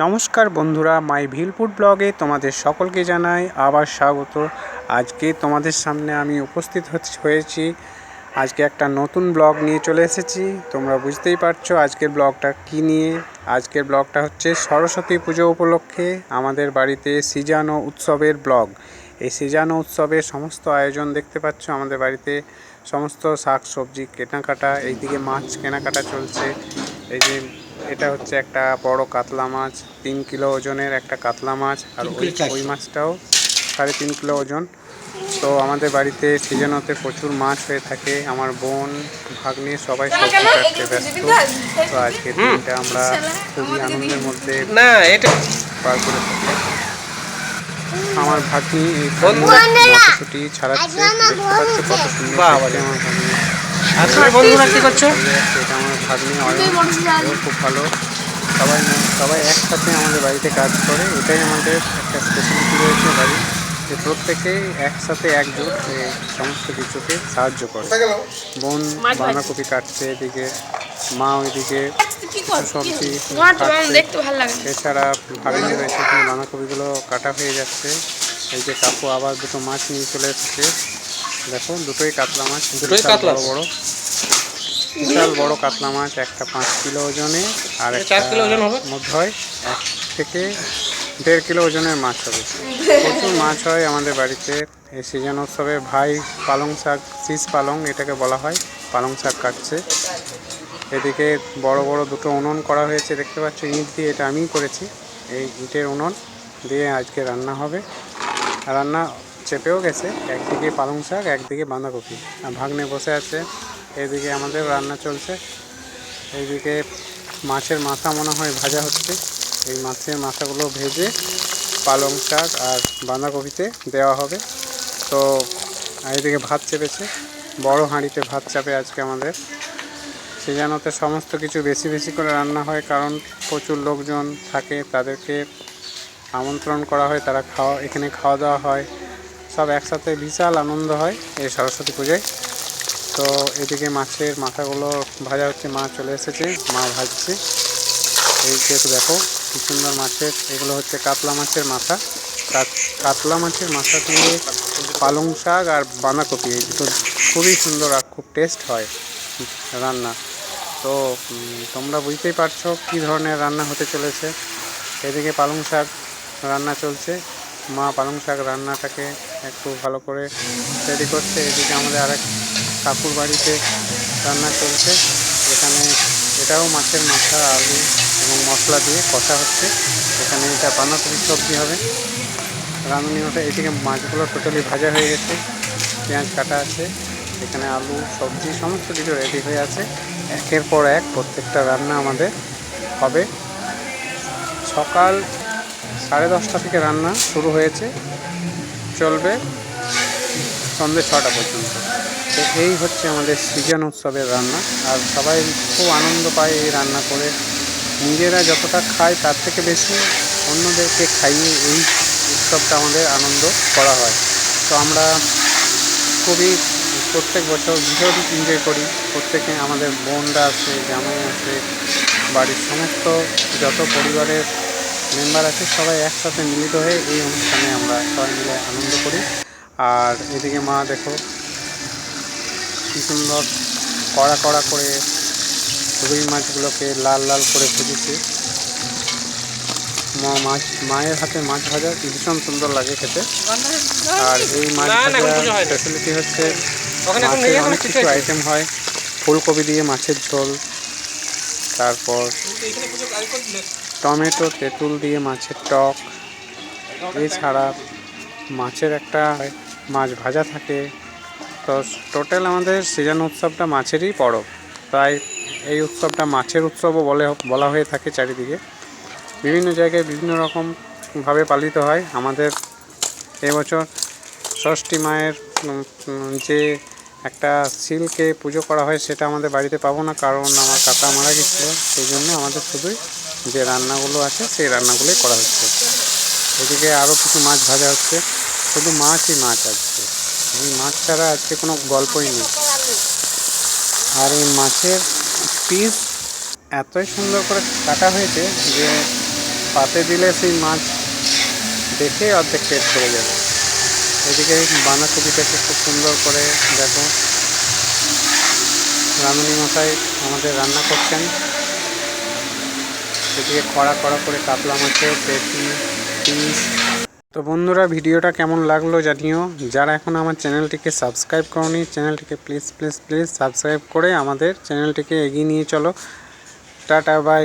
নমস্কার বন্ধুরা, মাই ভিলপুর ব্লগে তোমাদের সকলকে জানাই আবার স্বাগত। আজকে তোমাদের সামনে আমি উপস্থিত হয়েছি। আজকে একটা নতুন ব্লগ নিয়ে চলে এসেছি। তোমরা বুঝতেই পারছ আজকের ব্লগটা কি নিয়ে। আজকের ব্লগটা হচ্ছে সরস্বতী পুজো উপলক্ষে আমাদের বাড়িতে সিজানো উৎসবের ব্লগ। এই সিজানো উৎসবের সমস্ত আয়োজন দেখতে পাচ্ছ, আমাদের বাড়িতে সমস্ত শাক সবজি কেনাকাটা, এইদিকে মাছ কেনাকাটা চলছে। এই যে এটা হচ্ছে একটা বড় কাতলা মাছ তিন কিলো ওজনের একটা কাতলা মাছ আর ওই ওই মাছটাও সাড়ে তিন কিলো ওজন। তো আমাদের বাড়িতে সিজন সিজনতে প্রচুর মাছ হয়ে থাকে আমার বোন ভাগ্নে সবাই সবজি কাটতে ব্যস্ত। তো আজকের দিনটা আমরা খুবই আনন্দের মধ্যে না এটা পার করে থাকি। আমার ভাগ্নি মটরশুটি ছাড়াচ্ছে দেখতে পাচ্ছ কত সুন্দর বাহ, আমার ভাগ্নি আর তুমি বন্ধুরা কি করছ? এটা আমার ভাগ্নি অয়ন খুব ভালো। সবাই সবাই একসাথে আমাদের বাড়িতে কাজ করে। এটাই আমাদের একটা স্পেশালিটি রয়েছে বাড়ি যে প্রত্যেকেই একসাথে একজোট সমস্ত কিছুকে সাহায্য করে। বোন বাঁধাকপি কাটছে এদিকে মা ওইদিকে সবজি। এছাড়া ভাগ্নি রয়েছে বাঁধাকপিগুলো কাটা হয়ে যাচ্ছে। এই যে কাকু আবার দুটো মাছ নিয়ে চলে এসেছে। দেখো দুটোই কাতলা মাছ দুটোই কাতলা? বড় বড়। বিশাল বড় কাতলা মাছ একটা পাঁচ কিলো ওজনে আর চার একটা কিলো ওজন হবে? মধ্যে হয় এক থেকে দেড় কিলো ওজনের মাছ হবে। প্রচুর মাছ হয় আমাদের বাড়িতে। এই সিজন উৎসবে ভাই পালং শাক শীষ পালং এটাকে বলা হয় পালং শাক কাটছে। এদিকে বড় বড় দুটো উনুন করা হয়েছে দেখতে পাচ্ছ ইঁট দিয়ে এটা আমিই করেছি। এই ইটের উনুন দিয়ে আজকে রান্না হবে। রান্না চেপেও গেছে। একদিকে পালং শাক, একদিকে বাঁধাকপি। আর ভাগ্নে বসে আছে। এদিকে আমাদের রান্না চলছে। এইদিকে মাছের মাথা মনে হয় ভাজা হচ্ছে। এই মাছের মাথাগুলো ভেজে পালং শাক আর বাঁধাকপিতে দেওয়া হবে। তো এইদিকে ভাত চেপেছে। বড় হাঁড়িতে ভাত চাপে আজকে আমাদের। সিজানোতে সমস্ত কিছু বেশি বেশি করে রান্না হয় কারণ প্রচুর লোকজন থাকে। তাদেরকে আমন্ত্রণ করা হয়, তারা খাওয়া এখানে খাওয়া দাওয়া হয়। সব একসাথে বিশাল আনন্দ হয় এই সরস্বতী পুজোয়। তো এদিকে মাছের মাথাগুলো ভাজা হচ্ছে, মা চলে এসেছে, মা ভাজছে। এই যে একটু দেখো কি সুন্দর মাছের, এগুলো হচ্ছে কাতলা মাছের মাথা। কাতলা মাছের মাথা দিয়ে পালং শাক আর বাঁধাকপি, এই দুটো খুবই সুন্দর আর খুব টেস্ট হয় রান্না। তো তোমরা বুঝতেই পারছ কী ধরনের রান্না হতে চলেছে। এদিকে পালং শাক রান্না চলছে। মা পালং শাক রান্নাটাকে একটু ভালো করে রেডি করছে। এদিকে আমাদের আরেক কাকুর বাড়িতে রান্না চলছে। এখানে এটাও মাছের মাথা, আলু এবং মশলা দিয়ে কষা হচ্ছে। এখানে এটা বাঁধাকপির সবজি হবে। রাঁধুনি ওটা এদিকে মাছগুলো টোটালি ভাজা হয়ে গেছে। পেঁয়াজ কাটা আছে। এখানে আলু, সবজি সমস্ত কিছু রেডি হয়ে আছে। একের পর এক প্রত্যেকটা রান্না আমাদের হবে। সকাল সাড়ে দশটা থেকে রান্না শুরু হয়েছে। চলবে সন্ধ্যে ছটা পর্যন্ত। তো এই হচ্ছে আমাদের সৃজন উৎসবের রান্না। আর সবাই খুব আনন্দ পায় এই রান্না করে। নিজেরা যতটা খায় তার থেকে বেশি অন্যদেরকে খাইয়ে এই উৎসবটা আমাদের আনন্দ করা হয়। তো আমরা খুবই প্রত্যেক বছর ভীষণ এনজয় করি। প্রত্যেকে আমাদের বোনরা আছে, জামাই আছে, বাড়ির সমস্ত যত পরিবারের মেম্বার আছে সবাই একসাথে মিলিত হয়ে এই অনুষ্ঠানে আমরা সবাই মিলে আনন্দ করি। আর এদিকে মা দেখো কি সুন্দর কড়া কড়া করে রুই মাছগুলোকে লাল লাল করে ভেজেছে। মা মাছ মায়ের হাতে মাছ ভাজা ভীষণ সুন্দর লাগে খেতে। আর এই মাছ না, না, এখন ভাজা পুজো না। ফ্যাসিলিটি হচ্ছে মাছের অনেক কিছু আইটেম হয়। ফুলকপি দিয়ে মাছের ঝোল তারপর টমেটো, তেঁতুল দিয়ে মাছের টক। এছাড়া মাছের একটা মাছ ভাজা থাকে। তো টোটাল আমাদের সিজন উৎসবটা মাছেরই পরব। তাই এই উৎসবটা মাছের উৎসবও বলে, বলা হয়ে থাকে চারিদিকে। বিভিন্ন জায়গায় বিভিন্ন রকমভাবে পালিত হয়। আমাদের এবছর ষষ্ঠী মায়ের যে একটা শিলকে পুজো করা হয় সেটা আমাদের বাড়িতে পাবো না, কারণ আমার কাকা মারা গেছিল, সেই জন্য আমাদের শুধুই যে রান্নাগুলো আছে, সেই রান্নাগুলোই করা হচ্ছে। এদিকে আরও কিছু মাছ ভাজা হচ্ছে। শুধু মাছই মাছ আজকে। এই মাছ ছাড়া আজকে কোনো গল্পই নেই। আর এই মাছের পিস এতই সুন্দর করে কাটা হয়েছে যে পাতে দিলে সেই মাছ দেখে অর্ধেক পেট ভরে যাবে। এদিকে বাঁধাকপিটাকে খুব সুন্দর করে দেখো। রাঁধুনি মশাই আমাদের রান্না করছেন। এদিকে কড়া কড়া করে কাতলা মাছের পেটি পিস তো বন্ধুরা, ভিডিওটা কেমন লাগল জানিও। যারা এখন আমার চ্যানেলটিকে সাবস্ক্রাইব করনি, চ্যানেলটিকে প্লিজ প্লিজ প্লিজ সাবস্ক্রাইব করে আমাদের চ্যানেলটিকে এগিয়ে নিয়ে চলো। Tata, bye.